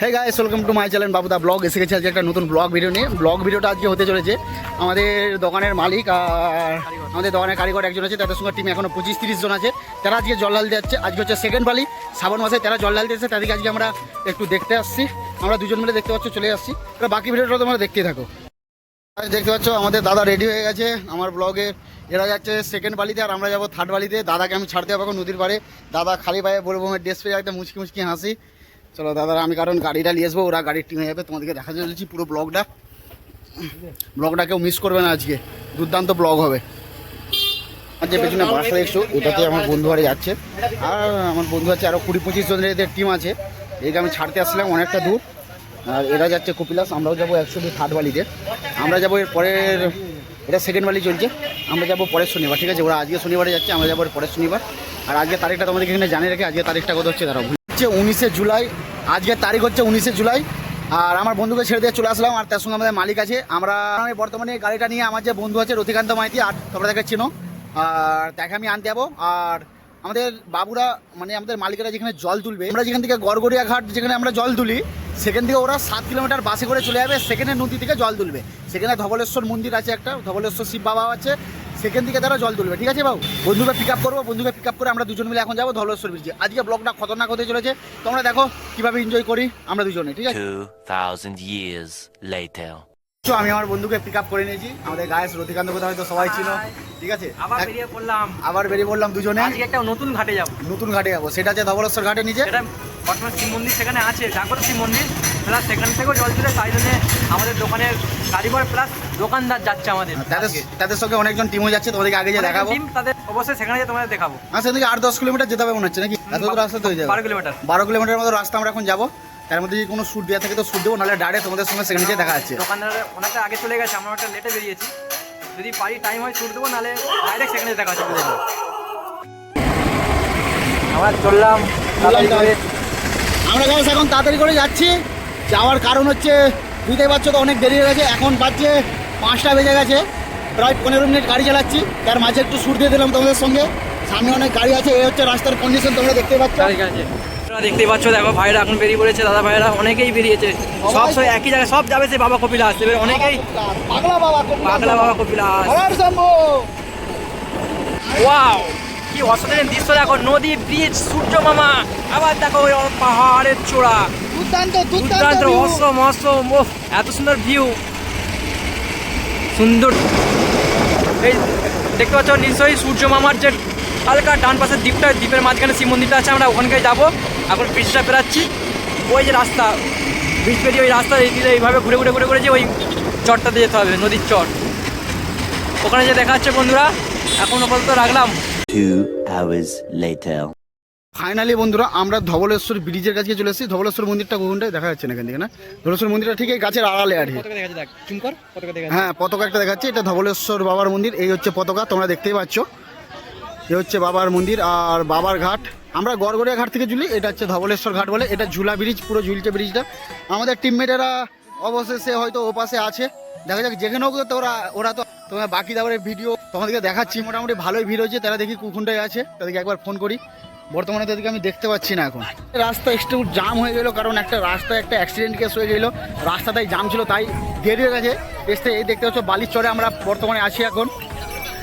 Hey guys welcome to my channel Babuda blog এসে গেছে আজকে একটা নতুন ব্লগ ভিডিও নিয়ে। ব্লগ ভিডিওটা আজকে হতে চলেছে আমাদের দোকানের মালিক আর আমাদের দোকানের কারিগর একজন আছে, তাদের সঙ্গে টিম এখনও পঁচিশ তিরিশ জন আছে। তারা আজকে জল ঢালতে যাচ্ছে। আজকে হচ্ছে সেকেন্ড বালি শ্রাবণ মাসে তারা জল ঢালতে এসেছে, তাদেরকে আজকে আমরা একটু দেখতে আসছি। আমরা দুজন মিলে দেখতে পাচ্ছ, চলে আসছি। এবার বাকি ভিডিওটা তোমরা দেখতেই থাকো। দেখতে পাচ্ছ, আমাদের দাদা রেডি হয়ে গেছে। আমার ব্লগে এরা যাচ্ছে সেকেন্ড বালিতে আর আমরা যাব থার্ড বালিতে দাদাকে আমি ছাড়তে যাব নদীর পাড়ে। দাদা খালি পায়ে বলব ড্রেস পেয়ে একদম মুচকি মুচকি হাসি। চলো দাদারা, আমি কারণ গাড়িটা নিয়ে আসব, ওরা গাড়ির টিমে যাবে, তোমাদেরকে দেখা চলেছি পুরো ব্লগটা ব্লগটা কেউ মিস করবে না আজকে, দুর্দান্ত ব্লগ হবে। আর যে পেছনে বাসটা দেখছ ওটাতে আমার বন্ধু বাড়ি যাচ্ছে। আর আমার বন্ধু আছে আরও কুড়ি পঁচিশ জনের এদের টিম আছে। একে আমি ছাড়তে আসলাম অনেকটা দূর। আর এরা যাচ্ছে কপিলাস, আমরাও যাব একশো একশোটি থার্ড বালিতে আমরা যাব এর পরের, এটা সেকেন্ড বালি চলছে। আমরা যাব পরের শনিবার, ঠিক আছে? ওরা আজকে শনিবারে যাচ্ছে, আমরা যাব পরের শনিবার। আর আজকে তারিখটা তোমাদেরকে এখানে জানিয়ে রেখে, আজকে তারিখটা কত হচ্ছে তারা হচ্ছে উনিশে জুলাই। আজকের তারিখ হচ্ছে উনিশে জুলাই। আর আমার বন্ধুকে ছেড়ে দিয়ে চলে আসলাম, আর তার সঙ্গে আমাদের মালিক আছে। আমরা আমি বর্তমানে গাড়িটা নিয়ে আমার যে বন্ধু আছে রতিকান্ত মাইতি, আর তোমরা দেখে চিনো। আর তাকে আমি আনতে যাব। আর আমাদের বাবুরা মানে আমাদের মালিকেরা যেখানে জল তুলবে, আমরা যেখান থেকে গড়গড়িয়া ঘাট যেখানে আমরা জল তুলি, সেখান থেকে ওরা সাত কিলোমিটার বাসে করে চলে যাবে। সেখানে নদী থেকে জল তুলবে। সেখানে ধবলেশ্বর মন্দির আছে একটা, ধবলেশ্বর শিব বাবা আছে। সেখান থেকে তারা জল তুলবে, ঠিক আছে বাবু? বন্ধুকে পিক আপ করব, বন্ধুকে পিক আপ করে আমরা দুজন মিলে এখন যাব ধলেশ্বর ব্রিজে আজকে ব্লগটা খতরনাক হতে চলেছে। তোমরা দেখো কীভাবে এনজয় করি আমরা দুজনে, ঠিক আছে? 2,000 years later. তো আমি আমার বন্ধুকে পিক আপ করে নিয়েছি। আমাদের গায়ে রতিকান্ত কোথাও হয়তো সবাই ছিল। ঠিক আছে? আবার বেরিয়ে পড়লাম। আবার বেরিয়ে পড়লাম দুজনে। আজকে একটা নতুন ঘাটে যাব। নতুন ঘাটে যাব। সেটা হচ্ছে ধবলেশ্বর ঘাটে নিচে। সেটা বর্তমান শিব মন্দির সেখানে আছে। জাগ্রত শিব মন্দির। প্লাস সেখান থেকেও জল তুলে তাই জন্য আমাদের দোকানের কারিগর প্লাস দোকানদার যাচ্ছে আমাদের তাদের তাদের সঙ্গে অনেকজন টিমও যাচ্ছে তোমাদেরকে আগে যে দেখাবো। তাদের অবশ্যই সেখানে যে তোমাদের দেখাবো। আর সেদিকে আট দশ কিলোমিটার যেতে হবে মনে হচ্ছে নাকি? এত রাস্তা তো হয়ে যাবে। বারো কিলোমিটার। বারো কিলোমিটার মতো রাস্তা আমরা এখন যাব। তার মধ্যে যদি কোনো শ্যুট দেওয়া থাকে তো শ্যুট দেবো নাহলে ডাইরেক্ট তোমাদের সঙ্গে সেখানে গিয়ে দেখা যাচ্ছে দোকানদার অনেকটা আগে চলে গেছে আমরা একটা লেটে বেরিয়েছি। যদি পারি টাইম হয় ছুট দেবো নাহলে ডাইরেক্ট সেখানে দেখা যাচ্ছে আমরা চললাম আমরা গাছ এখন তাড়াতাড়ি করে যাচ্ছি। যাওয়ার কারণ হচ্ছে বুঝতেই পারছ তো অনেক দেরি হয়ে গেছে এখন বাজছে পাঁচটা বেজে গেছে। প্রায় পনেরো মিনিট গাড়ি চালাচ্ছি তার মাঝে একটু শ্যুট দিয়ে দিলাম তোমাদের সঙ্গে। সামনে অনেক গাড়ি আছে এই হচ্ছে রাস্তার কন্ডিশন তোমরা দেখতে পাচ্ছ। তোমরা দেখতেই পাচ্ছ দেখো ভাইরা এখন বেরিয়ে পড়েছে দাদা ভাইরা অনেকেই বেরিয়েছে। সব সব একই জায়গায় সব যাবে সে বাবা কপিলা এবার অনেকেই পাগলা বাবা পাগলা বাবা কপিলাস। ওয়াও কি অসাধারণ দৃশ্য দেখো নদী ব্রিজ সূর্য মামা আবার দেখো ওই পাহাড়ের চূড়া। দুর্দান্ত দুর্দান্ত অসম এত সুন্দর ভিউ সুন্দর। এই দেখতে পাচ্ছ নিশ্চয়ই সূর্য মামার যে হালকা ডান পাশের দ্বীপটা দ্বীপের মাঝখানে শিব মন্দিরটা আছে আমরা ওখানকে যাব। এখন ব্রিজটা পেরাচ্ছি। ওই যে রাস্তা ব্রিজ পেরিয়ে ওই রাস্তা এই দিকে এইভাবে ঘুরে ঘুরে ঘুরে ঘুরে যে ওই চরটাতে যেতে হবে নদীর চর। ওখানে যে দেখা যাচ্ছে বন্ধুরা এখন আপাতত রাখলাম. ফাইনালি বন্ধুরা আমরা ধবলেশ্বর ব্রিজের কাছে চলে এসেছি। ধবলেশ্বর মন্দিরটা কোনটায় দেখা যাচ্ছে না এখান থেকে না। ধবলেশ্বর মন্দিরটা ঠিক এই গাছের আড়ালে আর কি। পতাকা দেখা যাচ্ছে দেখ জুম কর পতাকা দেখা হ্যাঁ পতাকা একটা দেখাচ্ছে। এটা ধবলেশ্বর বাবার মন্দির এই হচ্ছে পতাকা তোমরা দেখতেই পাচ্ছ। এই হচ্ছে বাবার মন্দির আর বাবার ঘাট। আমরা গড়গড়িয়া ঘাট থেকে ঝুলি, এটা হচ্ছে ধবলেশ্বর ঘাট বলে, এটা ঝুলা ব্রিজ পুরো ঝুলছে ব্রিজটা আমাদের টিমমেটেরা অবশেষে হয়তো ও পাশে আছে। দেখা যাক, যেখানে হোক তো ওরা ওরা তো তোমার বাকি তারপরে ভিডিও তোমাদেরকে দেখাচ্ছি। মোটামুটি ভালোই ভিড় হয়েছে, তারা দেখি কুকুনটাই আছে, তাদেরকে একবার ফোন করি। বর্তমানে তাদেরকে আমি দেখতে পাচ্ছি না এখন। রাস্তা একটু জাম হয়ে গেলো, কারণ একটা রাস্তায় একটা অ্যাক্সিডেন্ট কেস হয়ে গেলো। রাস্তাটাই জাম ছিল, তাই দেরি হয়ে গেছে। এসতে এই দেখতে পাচ্ছ বালির চরে আমরা বর্তমানে আছি এখন।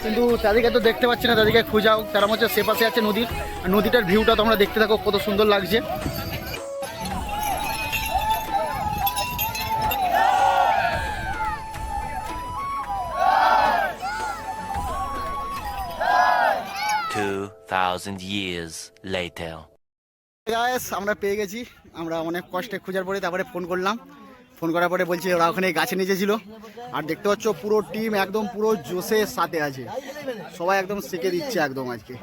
কিন্তু তাদেরকে তো দেখতে পাচ্ছি না তাদেরকে খোঁজাও তারা হচ্ছে সে পাশে আছে নদীর। নদীটার ভিউটা তোমরা দেখতে থাকো কত সুন্দর লাগছে। Two thousand years later. Guys, আমরা পেয়ে গেছি আমরা অনেক কষ্টে খোঁজার পরে তারপরে ফোন করলাম। ফোন করার পরে বলছি ওরা ওখানে গাছে নিচে ছিল আর দেখতে পাচ্ছ পুরো টিম একদম পুরো জোশের সাথে আছে। সবাই একদম শিখে দিচ্ছে একদম আজকে।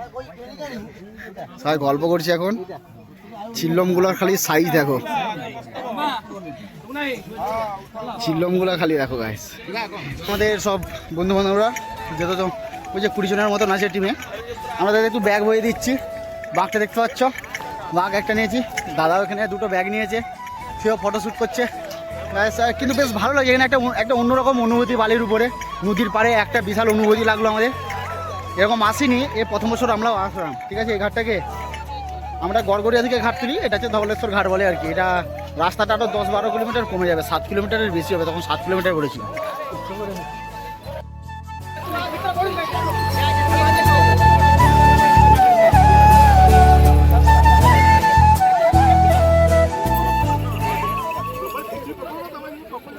সবাই গল্প করছে এখন। চিল্লমগুলোর খালি সাইজ দেখো। চিল্লমগুলো খালি দেখো গাইস আমাদের সব বন্ধু বান্ধবরা যেত তো ওই যে কুড়ি জনের মতন আছে টিমে আমরা তাদের একটু ব্যাগ বয়ে দিচ্ছি। বাঘটা দেখতে পাচ্ছ। বাঘ একটা নিয়েছি। দাদাও এখানে দুটো ব্যাগ নিয়েছে। সেও ফটোশ্যুট করছে। কিন্তু বেশ ভালো লাগে। এখানে একটা একটা অন্যরকম অনুভূতি বালির উপরে। নদীর পাড়ে একটা বিশাল অনুভূতি লাগল আমাদের। এরকম আসিনি, এ প্রথম বছর আমরাও আসলাম। ঠিক আছে, এই ঘাটটাকে আমরা গড়গড়িয়া থেকে ঘাট তুলি, এটা হচ্ছে ধবলেশ্বর ঘাট বলে আর কি। এটা রাস্তাটা আরও দশ বারো কিলোমিটার কমে যাবে, সাত কিলোমিটারের বেশি হবে, তখন সাত কিলোমিটার করেছিল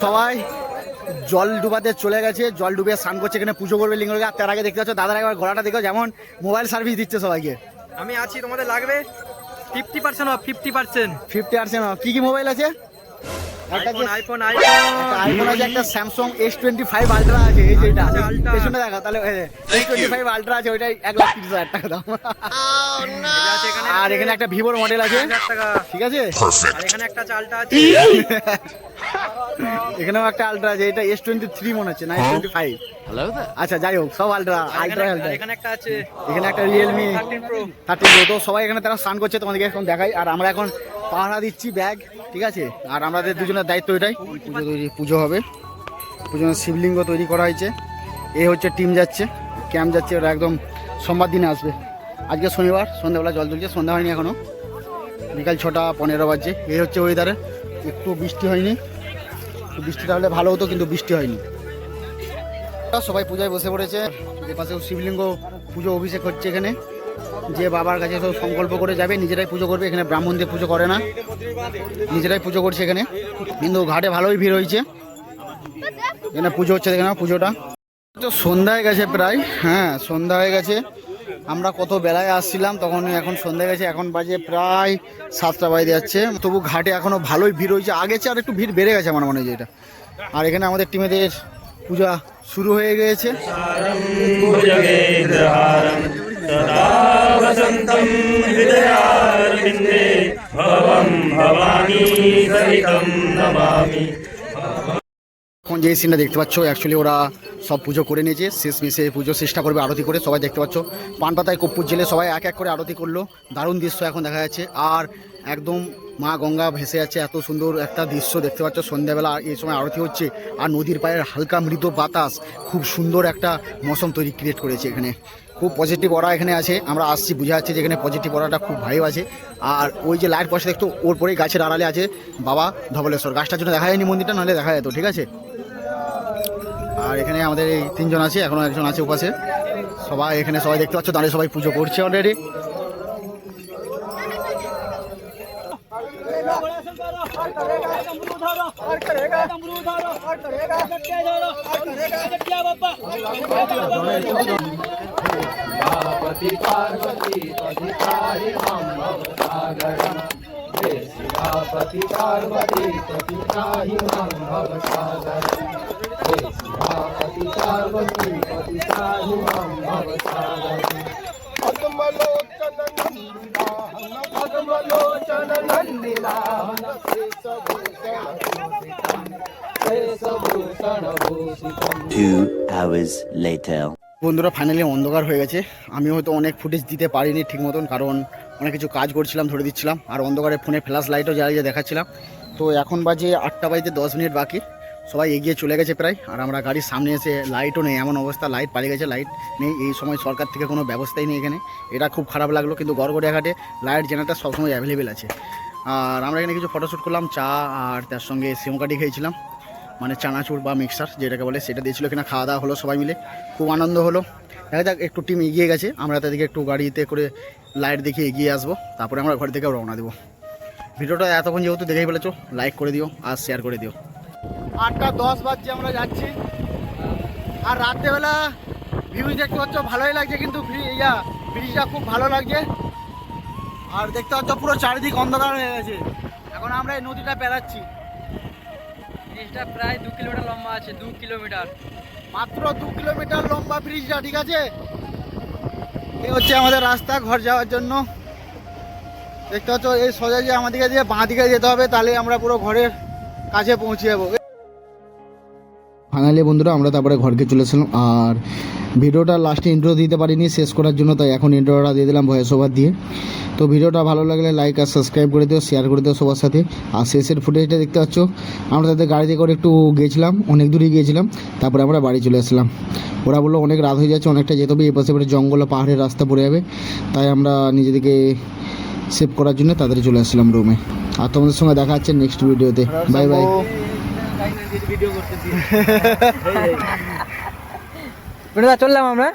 সবাই জল ডুবাতে চলে গেছে জল ডুবে স্নান করছে এখানে পুজো করবে লিঙ্গকে আর তার আগে দেখতে পাচ্ছ দাদার একবার গলাটা দেখো যেমন মোবাইল সার্ভিস দিচ্ছে সবাইকে। আমি আছি তোমাদের লাগবে? Fifty percent off fifty percent fifty percent কি কি মোবাইল আছে? আইফোন আইফোন আইফোন আছে একটা Samsung S twenty five Ultra আছে এই যেটা। পেছনে দেখা তাহলে এস টোয়েন্টি ফাইভ আলট্রা আছে ওইটাই এক লাখ তিরিশ হাজার টাকা দাম। আর এখানে একটা ভিভোর মডেল আছে। টাকা। ঠিক আছে? আর এখানে একটা চালটা আছে। এখানেও একটা আলট্রা আছে এটা এস টোয়েন্টি থ্রি মনে হচ্ছে না এস টোয়েন্টি ফাইভ আচ্ছা যাই হোক সব আলট্রা আলট্রা আলট্রা এখানে একটা আছে এখানে একটা রিয়েলমি থার্টিন প্রো থার্টি তো সবাই এখানে তারা স্নান করছে তোমাদেরকে এখন দেখাই। আর আমরা এখন পাহারা দিচ্ছি ব্যাগ ঠিক আছে? আর আমাদের দুজনের দায়িত্ব এটাই। পুজো তৈরি পুজো হবে। পুজোর শিবলিঙ্গ তৈরি করা হয়েছে। এই হচ্ছে টিম যাচ্ছে ক্যাম্প যাচ্ছে ওরা একদম সোমবার দিনে আসবে। আজকে শনিবার সন্ধ্যাবেলা জল তুলছে সন্ধ্যা হয়নি এখনও বিকাল ছটা পনেরো বাজছে। এই হচ্ছে ওয়েদারে একটু বৃষ্টি হয়নি। বৃষ্টিটা হলে ভালো হতো, কিন্তু বৃষ্টি হয়নি। সবাই পূজায় বসে পড়েছে। যে পাশে শিবলিঙ্গ পুজো অভিষেক হচ্ছে এখানে। যে বাবার কাছে সব সংকল্প করে যাবে, নিজেরাই পুজো করবে, এখানে ব্রাহ্মণ দিয়ে পুজো করে না। নিজেরাই পুজো করছে এখানে। কিন্তু ঘাটে ভালোই ভিড় হয়েছে। এখানে পুজো হচ্ছে, দেখে না পুজোটা। তো সন্ধ্যা হয়ে গেছে প্রায় হ্যাঁ সন্ধ্যা হয়ে গেছে। আমরা কত বেলায় আসছিলাম তখন এখন সন্ধ্যা গেছে, এখন বাজে প্রায় সাতটা বাজে যাচ্ছে। তবু ঘাটে এখনও ভালোই ভিড় হয়েছে, আগে চেয়ে আর একটু ভিড় বেড়ে গেছে আমার মনে হয় এটা। আর এখানে আমাদের টিমেদের পূজা শুরু হয়ে গিয়েছে। এখন যে সিনটা দেখতে পাচ্ছ অ্যাকচুয়ালি ওরা সব পুজো করে নিয়েছে, শেষ মেসে পুজো চেষ্টা করবে আরতি করে, সবাই দেখতে পাচ্ছ। পান পাতায় কপ্পুর জেলে সবাই এক এক করে আরতি করল, দারুণ দৃশ্য এখন দেখা যাচ্ছে। আর একদম মা গঙ্গা ভেসে যাচ্ছে, এত সুন্দর একটা দৃশ্য দেখতে পাচ্ছ। সন্ধ্যাবেলা এই সময় আরতি হচ্ছে, আর নদীর পায়ের হালকা মৃদু বাতাস খুব সুন্দর একটা মৌসুম তৈরি ক্রিয়েট করেছে এখানে। খুব পজিটিভ ওরা এখানে আছে, আমরা আসছি, বোঝা যাচ্ছে যে এখানে পজিটিভ ওরাটা খুব ভাইব আছে। আর ওই যে লাইট পাশে দেখতো ওর পরেই গাছের আড়ালে আছে বাবা ধবলেশ্বর। গাছটার জন্য দেখা যায়নি মন্দিরটা, নাহলে দেখা যেত, ঠিক আছে? আর এখানে আমাদের এই তিনজন আছে, এখনও একজন আছে উপাসে সবাই এখানে সবাই দেখতে পাচ্ছ, দাঁড়িয়ে সবাই পুজো করছে অলরেডি later. বন্ধুরা ফাইনালি অন্ধকার হয়ে গেছে। আমি হয়তো অনেক ফুটেজ দিতে পারিনি ঠিক মতন, কারণ অনেক কিছু কাজ করছিলাম, ধরে দিচ্ছিলাম। আর অন্ধকারে ফোনে ফ্ল্যাশ লাইটও জ্বালিয়ে দেখাচ্ছিলাম। তো এখন বাজে আটটা বাজতে দশ মিনিট বাকি। সবাই এগিয়ে চলে গেছে প্রায়। আর আমরা গাড়ির সামনে এসে লাইটও নেই, এমন অবস্থা, লাইট পালিয়ে গেছে, লাইট নেই। এই সময় সরকার থেকে কোনো ব্যবস্থাই নেই এখানে। এটা খুব খারাপ লাগল, কিন্তু গড়গড়িয়া ঘাটে লাইট জেনারেটার সবসময় অ্যাভেলেবেল আছে। আর আমরা এখানে কিছু ফটোশ্যুট করলাম, চা আর তার সঙ্গে সিমকাটি খেয়েছিলাম। মানে চানাচুর বা মিক্সার যেটাকে বলে, সেটা দিয়েছিল কিনা খাওয়া দাওয়া হলো সবাই মিলে। খুব আনন্দ হলো। দেখা যাক, একটু টিম এগিয়ে গেছে। আমরা তাদেরকে একটু গাড়িতে করে লাইট দেখে এগিয়ে আসব। তারপরে আমরা ঘর থেকে রওনা দেবো। ভিডিওটা এতক্ষণ যেহেতু দেখেই ফেলেছো লাইক করে দিও আর শেয়ার করে দিও। আটটা দশ বাজছে আমরা যাচ্ছি। আর রাত্রেবেলা ভিউজ দেখতে পাচ্ছ ভালোই লাগছে কিন্তু ইয়া ব্রিজটা খুব ভালো লাগছে। আর দেখতে পাচ্ছ পুরো চারিদিক অন্ধকার হয়ে গেছে। এখন আমরা এই নদীটা পেরাচ্ছি। ব্রিজটা প্রায় দু কিলোমিটার লম্বা আছে দু কিলোমিটার। মাত্র দু কিলোমিটার লম্বা ব্রিজটা ঠিক আছে? এ হচ্ছে আমাদের রাস্তা ঘর যাওয়ার জন্য। দেখতে পাচ্ছ এই সোজা যে আমাদেরকে দিয়ে বাঁ দিকে যেতে হবে তাহলে আমরা পুরো ঘরের কাছে পৌঁছে যাব। ফাইনালি বন্ধুরা, আমরা তারপরে ঘরকে চলে এসেছিলাম। আর ভিডিওটা লাস্টে ইন্ট্রো দিতে পারিনি, শেষ করার জন্য, তাই এখন ইন্ট্রোটা দিয়ে দিলাম ভয়েস ওভার দিয়ে। তো ভিডিওটা ভালো লাগলে লাইক আর সাবস্ক্রাইব করে দিও শেয়ার করে দিও সবার সাথে। আর শেষের ফুটেজটা দেখতে পাচ্ছ, আমরা তাদের গাড়িতে করে একটু গিয়েছিলাম অনেক দূরে গিয়েছিলাম, তারপরে আমরা বাড়ি চলে আসলাম ওরা বলল, অনেক রাত হয়ে যাচ্ছে, অনেকটা যেতে হবে, এপাশে এপাশে জঙ্গল পাহাড়ের রাস্তা পড়ে যাবে। তাই আমরা নিজেদেরকে সেভ করার জন্য তাদের চলে আসলাম রুমে আর তোমাদের সঙ্গে দেখা হচ্ছে নেক্সট ভিডিওতে বাই বাই চললাম আমরা?